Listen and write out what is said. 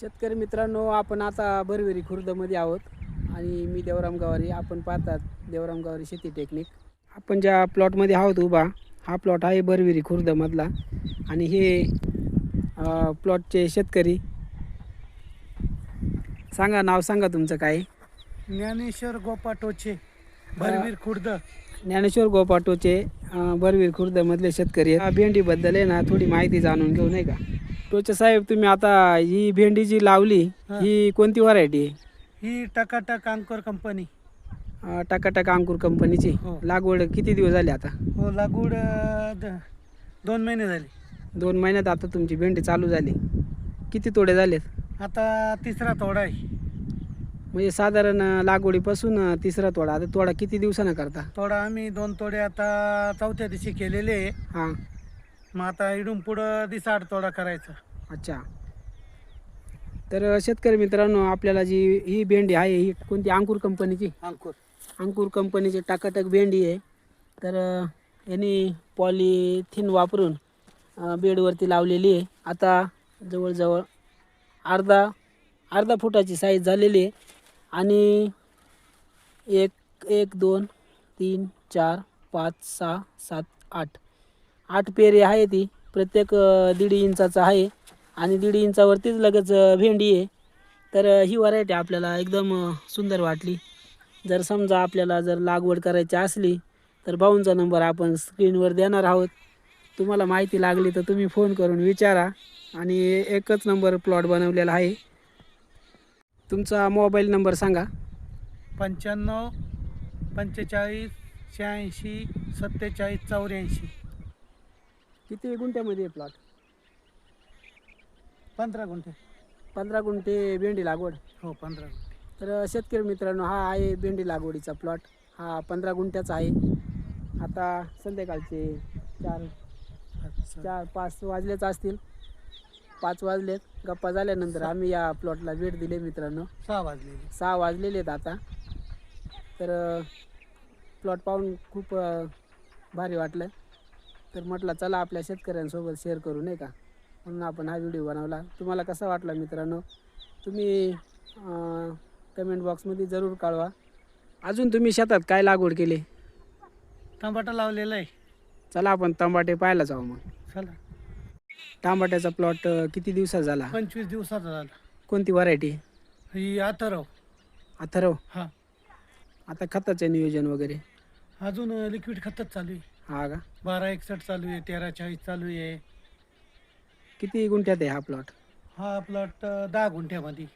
शेतकरी मित्रांनो आपण आता बरवेरी खुर्दमध्ये आहोत आणि मी देवराम गवारी. आपण पाहतात देवराम गवारी शेती टेक्निक आपण ज्या प्लॉटमध्ये आहोत उभा हा प्लॉट आहे बरवेरी खुर्दमधला. आणि हे प्लॉटचे शेतकरी. सांगा नाव सांगा तुमचं काय? ज्ञानेश्वर गोपा टोचे भरवीर खुर्द. ज्ञानेश्वर गोपाटोचे बरवीर खुर्दमधले शेतकरी भेंडीबद्दल आहे ना थोडी माहिती जाणून घेऊ नाही का? टोचे साहेब तुम्ही आता ही भेंडी जी लावली हा. ही कोणती व्हरायटी आहे? ही टकाटक अंकर कंपनी अ, टाकाटाक अंकुर कंपनीची हो. लागवड किती दिवस झाले आता? हो लागवड अं, द- दोन महिने झाले. दोन महिन्यात आता तुमची भेंडी चालू झाली. किती तोडे झालेत? आता तिसरा तोडा आहे. म्हणजे साधारण अ, लागवडीपासून अ, तिसरा तोडा. आता तोडा किती दिवसानं करता? तोडा आम्ही दोन तोडे आता चौथ्या दिवशी केलेले आहे. हां. मग आता इडून पुढं दिसाड तोडा करायचा. अच्छा. तर शेतकरी मित्रांनो आपल्याला जी ही भेंडी आहे ही कोणती? अंकुर कंपनीची? अंकुर. अंकुर कंपनीची टाकाटक भेंडी आहे. तर अ, यांनी पॉलिथिन वापरून अ, बेडवरती लावलेली आहे. आता जवळजवळ अर्धा अर्धा फुटाची साईज झालेली आहे. आणि एक एक दोन तीन चार पाच सहा सात आठ. आठ पेरे आहे ती. प्रत्येक दीड इंचाचा आहे. आणि दीड इंचावरतीच लगेच भेंडी आहे. तर ही व्हरायटी आपल्याला एकदम सुंदर वाटली. जर समजा आपल्याला जर लागवड करायची असली तर भाऊंचा नंबर आपण स्क्रीनवर देणार आहोत. तुम्हाला माहिती लागली तर तुम्ही फोन करून विचारा. आणि एकच नंबर प्लॉट बनवलेला आहे. तुमचा मोबाईल नंबर सांगा. पंच्याण्णव पंचेचाळीस शहाऐंशी सत्तेचाळीस चौऱ्याऐंशी. किती गुंठ्यामध्ये प्लॉट पंधरा गुंठे. पंधरा गुंठे भेंडी लागवड. हो पंधरा गुंठे. तर शेतकरी मित्रांनो हा आहे भेंडी लागवडीचा प्लॉट हा पंधरा गुंठ्याचा आहे. आता संध्याकाळचे चार. चार पाच वाजलेच असतील. पाच वाजलेत. गप्पा झाल्यानंतर आम्ही या प्लॉटला भेट दिली मित्रांनो. सहा वाजलेले. सहा वाजलेले आहेत आता. तर प्लॉट पाहून खूप भारी वाटलं. तर म्हटलं चला आपल्या शेतकऱ्यांसोबत शेअर करू नाही का? म्हणून आपण हा व्हिडिओ बनवला. तुम्हाला कसा वाटला मित्रांनो? तुम्ही कमेंट बॉक्समध्ये जरूर कळवा. अजून तुम्ही शेतात काय लागवड केली? टमाटा लावलेला आहे. चला आपण टमाटे पाहायला जाऊ मग. चला. टमाट्याचा प्लॉट किती दिवसात झाला? पंचवीस दिवसाचा झाला. कोणती व्हरायटी ही अथर्व अथर्व हा. आता खताचे नियोजन वगैरे. अजून लिक्विड खतच चालू आहे. हा का? बारा एकसष्ट चालू आहे तेरा चाळीस चालू आहे. किती गुंठ्यात आहे हा प्लॉट हा प्लॉट दहा गुंठ्यामध्ये.